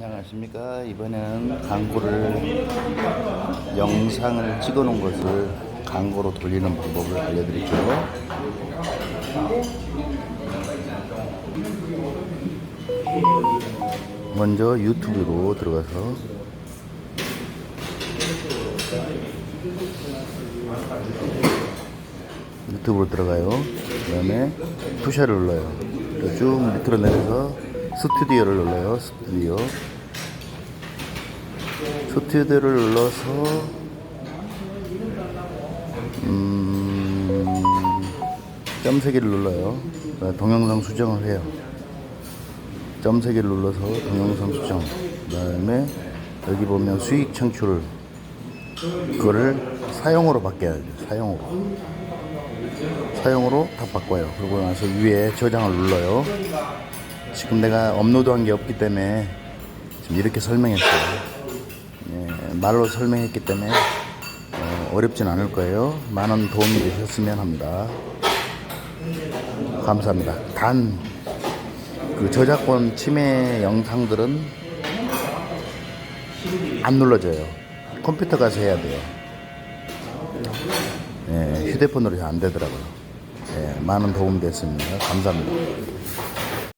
안녕하십니까. 이번에는 광고를 영상을 찍어 놓은 것을 광고로 돌리는 방법을 알려드릴게요. 먼저 유튜브로 들어가서 유튜브로 들어가요. 그 다음에 투샤를 눌러요. 쭉 밑으로 내려서 스튜디오를 눌러요. 스튜디오. 스튜디오를 눌러서 음, 점세 개를 눌러요. 그다음에 동영상 수정을 해요. 점세 개를 눌러서 동영상 수정. 그다음에 여기 보면 수익 창출 그거를 사용으로 바뀌어야 돼요. 사용으로. 사용으로 다 바꿔요. 그러고 나서 위에 저장을 눌러요. 지금 내가 업로드한 게 없기 때문에 지금 이렇게 설명했어요. 예, 말로 설명했기 때문에 어, 어렵진 않을 거예요. 많은 도움이 되셨으면 합니다. 감사합니다. 단 그 저작권 침해 영상들은 안 눌러져요. 컴퓨터 가서 해야 돼요. 예, 휴대폰으로 잘 안 되더라고요. 예, 많은 도움이 됐습니다. 감사합니다.